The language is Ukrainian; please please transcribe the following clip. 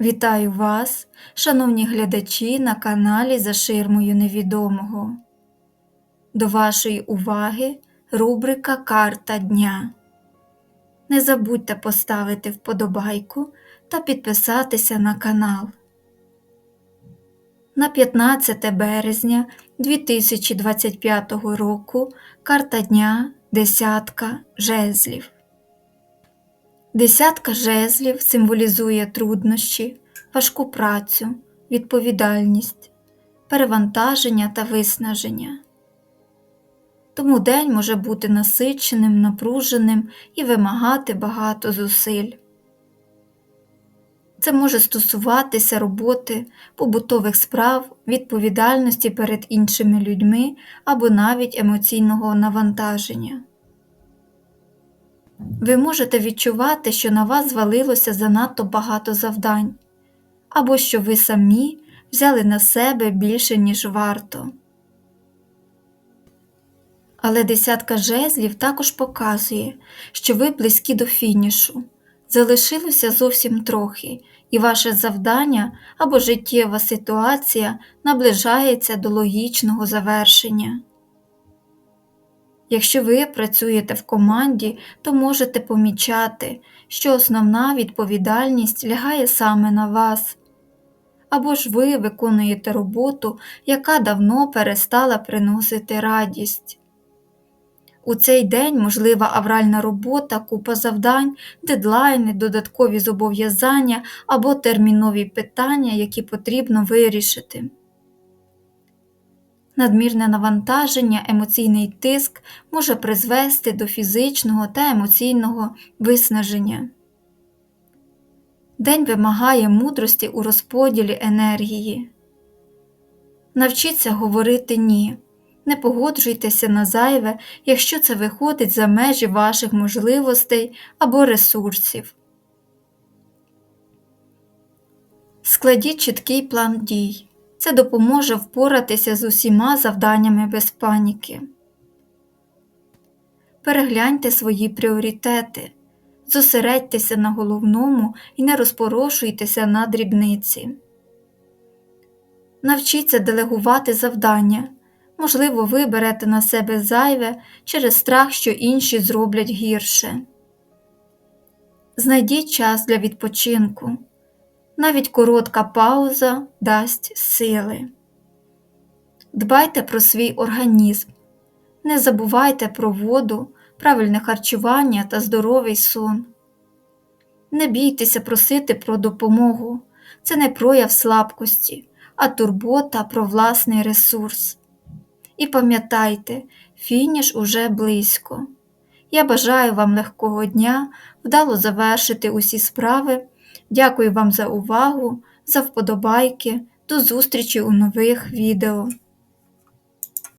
Вітаю вас, шановні глядачі на каналі За ширмою невідомого. До вашої уваги рубрика Карта дня. Не забудьте поставити вподобайку та підписатися на канал. На 15 березня 2025 року карта дня Десятка жезлів. Десятка жезлів символізує труднощі, важку працю, відповідальність, перевантаження та виснаження. Тому день може бути насиченим, напруженим і вимагати багато зусиль. Це може стосуватися роботи, побутових справ, відповідальності перед іншими людьми або навіть емоційного навантаження. Ви можете відчувати, що на вас звалилося занадто багато завдань, або що ви самі взяли на себе більше, ніж варто. Але десятка жезлів також показує, що ви близькі до фінішу, залишилося зовсім трохи, і ваше завдання або життєва ситуація наближається до логічного завершення. Якщо ви працюєте в команді, то можете помічати, що основна відповідальність лягає саме на вас. Або ж ви виконуєте роботу, яка давно перестала приносити радість. У цей день можлива авральна робота, купа завдань, дедлайни, додаткові зобов'язання або термінові питання, які потрібно вирішити. Надмірне навантаження, емоційний тиск може призвести до фізичного та емоційного виснаження. День вимагає мудрості у розподілі енергії. Навчіться говорити ні. Не погоджуйтеся на зайве, якщо це виходить за межі ваших можливостей або ресурсів. Складіть чіткий план дій. Це допоможе впоратися з усіма завданнями без паніки. Перегляньте свої пріоритети, зосередьтеся на головному і не розпорошуйтеся на дрібниці. Навчіться делегувати завдання. Можливо, ви берете на себе зайве через страх, що інші зроблять гірше. Знайдіть час для відпочинку. Навіть коротка пауза дасть сили. Дбайте про свій організм, не забувайте про воду, правильне харчування та здоровий сон. Не бійтеся просити про допомогу, це не прояв слабкості, а турбота про власний ресурс. І пам'ятайте, фініш уже близько. Я бажаю вам легкого дня, вдало завершити усі справи. Дякую вам за увагу, за вподобайки. До зустрічі у нових відео.